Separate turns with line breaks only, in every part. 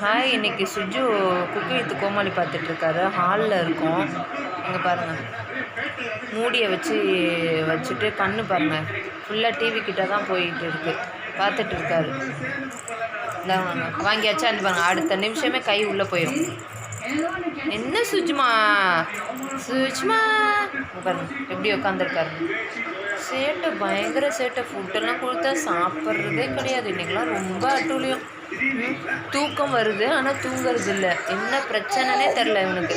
Hi இன்னைக்கு சுஜு cook with கோமாளி பார்த்துட்ருக்காரு. ஹாலில் இருக்கோம். இங்கே பாருங்கள் மூடியை வச்சு வச்சுட்டு கண்ணு பாருங்கள் ஃபுல்லாக டிவி கிட்ட தான் போயிட்டு இருக்கு பார்த்துட்டு இருக்காரு வாங்க. வாங்கியாச்சா அந்த பாருங்க. அடுத்த நிமிஷமே கை உள்ளே போயிடும் என்ன சுஜ்மா? சுஜ்மா? பாருங்க. எப்படி உட்காந்துருக்காரு சேட்டை பயங்கர சேட்டை. ஃபுட்டெல்லாம் கொடுத்தா சாப்பிட்றதே கிடையாது. இன்றைக்கெலாம் ரொம்ப அட்டூழியம். தூக்கம் வருது ஆனால் தூங்குறது இல்லை என்ன பிரச்சனைனே தெரில இவனுக்கு.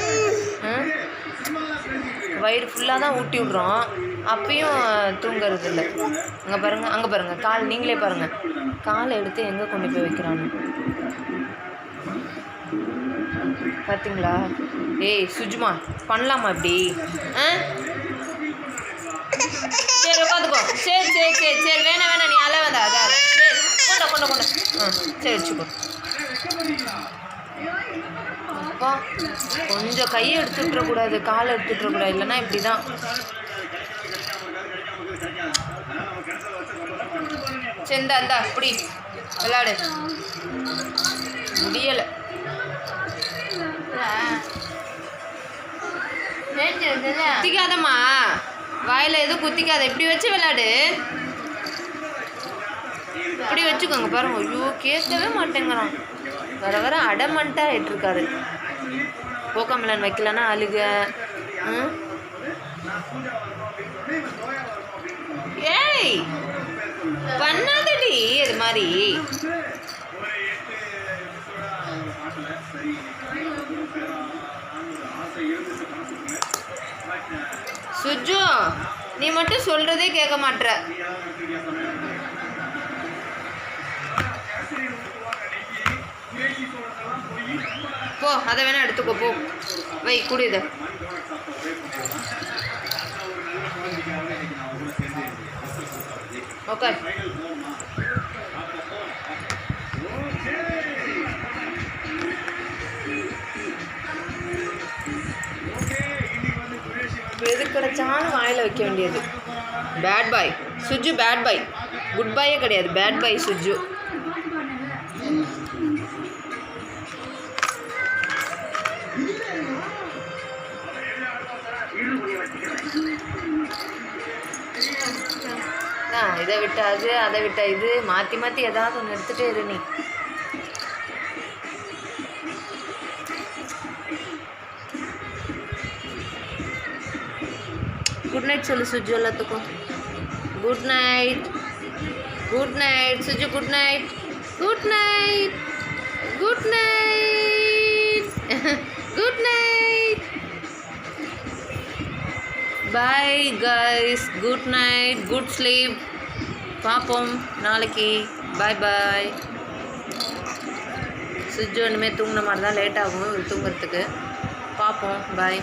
ம்? வயிறு ஃபுல்லாக தான் ஊட்டி விட்றோம் அப்பயும் தூங்குறது இல்லை அங்கே பாருங்கள் அங்கே பாருங்கள் கால் நீங்களே பாருங்கள் காலை எடுத்து எங்கே கொண்டு போய் வைக்கிறான்னு பார்த்தீங்களா ஏய் சுஜுமா பண்ணலாமா இப்படி? ஆ? சரி உட்காந்துக்கோ. சரி சரி சரி சரி வேணாம் வேணாம் நீ அலை வந்தா அதான் சரி கொண்ட கொண்ட கொண்ட ஆ சரி வச்சுக்கோ அப்பா கொஞ்சம் கையை எடுத்துட்டுறக்கூடாது காலை எடுத்து விட்டுறக்கூடாது இல்லைன்னா இப்படி தான் செந்தா இந்தா இந்தா இப்படி விளாடு. முடியலை. குத்திக்காதம்மா. வாயில் எதுவும் குத்திக்காத. இப்படி வச்சு விளாடு. இப்படி வச்சுக்கோங்க பாருங்க. ஐயோ கேட்கவே மாட்டேங்கிறான். வர வர அடமண்ட்டாக ஆயிட்டிருக்காரு போக்கமலன் வைக்கலன்னா அழுக. ஏய் பண்ணாதடி இது மாதிரி. சுஜு நீ மட்டும் சொல்றதே கேட்க மாட்ட போ அதை வேணால் எடுத்துக்கோ போ. வை குடி இதை. ஓகே எது கிடைச்சாலும் வாயில் வைக்க வேண்டியது. Bad boy Suju bad boy good பாயே கிடையாது. Bad boy Suju. இதை விட்ட அது அதை விட்ட இது. மாற்றி மாற்றி ஏதாவது ஒன்று எடுத்துகிட்டே இரு நீ. குட் நைட் சொல்லு சுஜு எல்லாத்துக்கும். Good night good night Suju good night good night good night bye guys good night good sleep பார்ப்போம் நாளைக்கு. பாய் பாய் சுஜு ஒன்றுமே தூங்கின மாதிரி தான் லேட் ஆகும் தூங்குறதுக்கு. பார்ப்போம் பாய்